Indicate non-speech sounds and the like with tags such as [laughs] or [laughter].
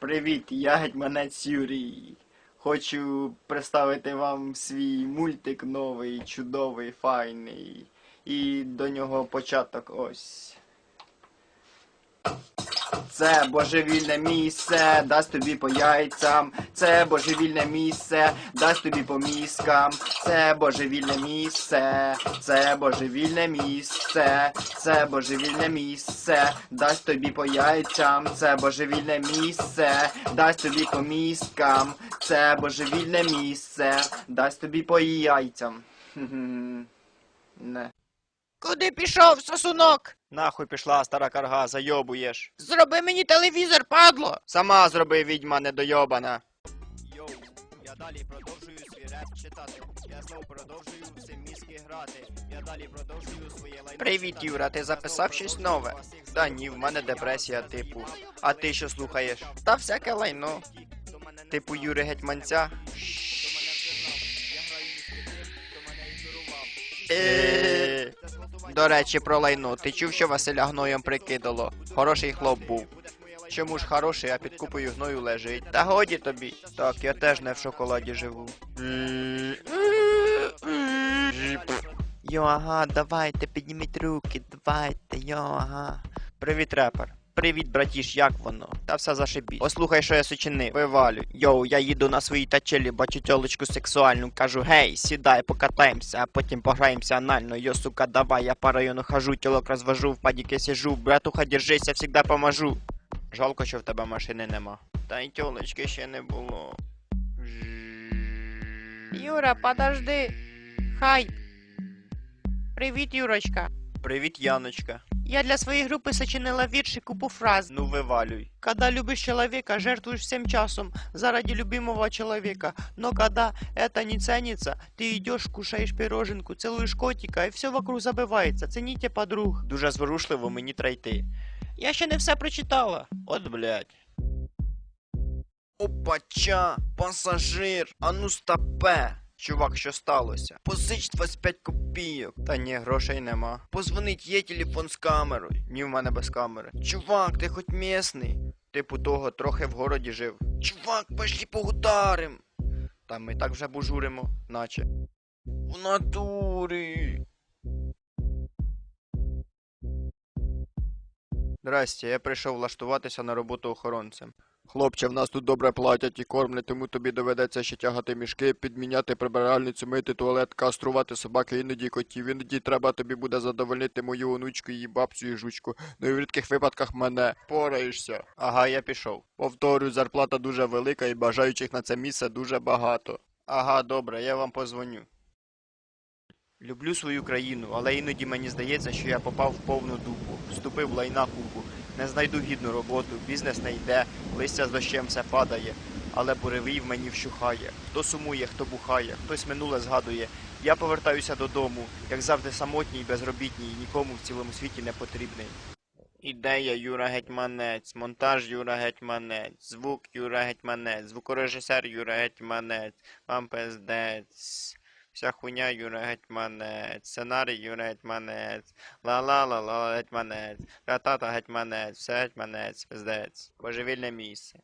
Привіт, я гетьманець Юрій. Хочу представити вам свій мультик новий, чудовий, файний. І до нього початок ось. Це божевільне місце, дасть тобі по яйцям. Це божевільне місце, дасть тобі по мізкам. Це божевільне місце, це божевільне місце, це божевільне місце, дасть тобі по яйцям. Це божевільне місце, дасть тобі по мізкам. Це божевільне місце, дасть тобі по яйцям. [laughs] Не. Куди пішов, сосунок? Нахуй пішла стара карга, зайобуєш. Зроби мені телевізор, падло. Сама зроби відьма недойобана. Йоу, я далі продовжую свій реп читати. Я знову продовжую в мізки грати. Я далі продовжую своє лайно. Привіт, Юра, ти записав щось нове? Та ні, в мене депресія типу. А ти що слухаєш? Та всяке лайно. Типу Юри Гетьманця. Е, До речі, про лайно. Ти чув, що Василя гноєм прикидало? Хороший хлоп був. Чому ж хороший, а під купою гною лежить? Та годі тобі. Так, я теж не в шоколаді живу. Йо, ага, давайте, підніміть руки, давайте, йо, ага. Привіт, репер. Привіт, братіш, як воно? Та все зашибіть. Послухай, що я сочинив. Вивалю. Йоу, я їду на своїй тачелі, бачу тьолочку сексуальну. Кажу, гей, сідай, покатаємося, а потім пограємося анально. Йо, сука, давай, я по району хожу, тілок розвожу, в падіки сижу. Братуха, держись, я всегда поможу. Жалко, що в тебе машини нема. Та й тьолочки ще не було. Юра, подожди. Хай. Привіт, Юрочка. Привіт, Яночка. Я для своей группы сочинила вірш и купу фраз. Ну вивалюй. Когда любишь человека, жертвуешь всем часом заради любимого человека. Но когда это не ценится, ты идешь, кушаешь пироженку, целуешь котика, и все вокруг забывается. Цените подруг. Дуже зворушливо мені трайти. Я ще не все прочитала. От блядь. Опача, пасажир, а ну стопе. Чувак, що сталося? Позич 25 копійок. Та ні, грошей нема. Позвонить, є телефон з камерою. Ні, в мене без камери. Чувак, ти хоч місний. Типу того, трохи в городі жив. Чувак, пошли погутарим. Та ми так вже бужуримо, наче. В натурі. Здрасте, я прийшов влаштуватися на роботу охоронцем. Хлопче, в нас тут добре платять і кормлять, тому тобі доведеться ще тягати мішки, підміняти прибиральницю, мити туалет, каструвати собаки, іноді котів. Іноді треба тобі буде задовольнити мою онучку, її бабцю і жучку. Ну і в рідких випадках мене. Пораєшся. Ага, я пішов. Повторюю, зарплата дуже велика і бажаючих на це місце дуже багато. Ага, добре, я вам позвоню. Люблю свою країну, але іноді мені здається, що я попав в повну дупу, вступив в лайна купу, не знайду гідну роботу, бізнес не йде, листя з дощем все падає, але буревій в мені вщухає. Хто сумує, хто бухає, хтось минуле згадує. Я повертаюся додому, як завжди самотній, безробітній, нікому в цілому світі не потрібний. Ідея Юра Гетьманець, монтаж Юра Гетьманець, звук Юра Гетьманець, звукорежисер Юра Гетьманець, вам пиздець. Вся хуйня Юра Гетьманець, сценарій Юра Гетьманець, ла-ла-ла-ла Гетьманець, ра-та-та Гетьманець, все Гетьманець, пиздець, божевільне місце.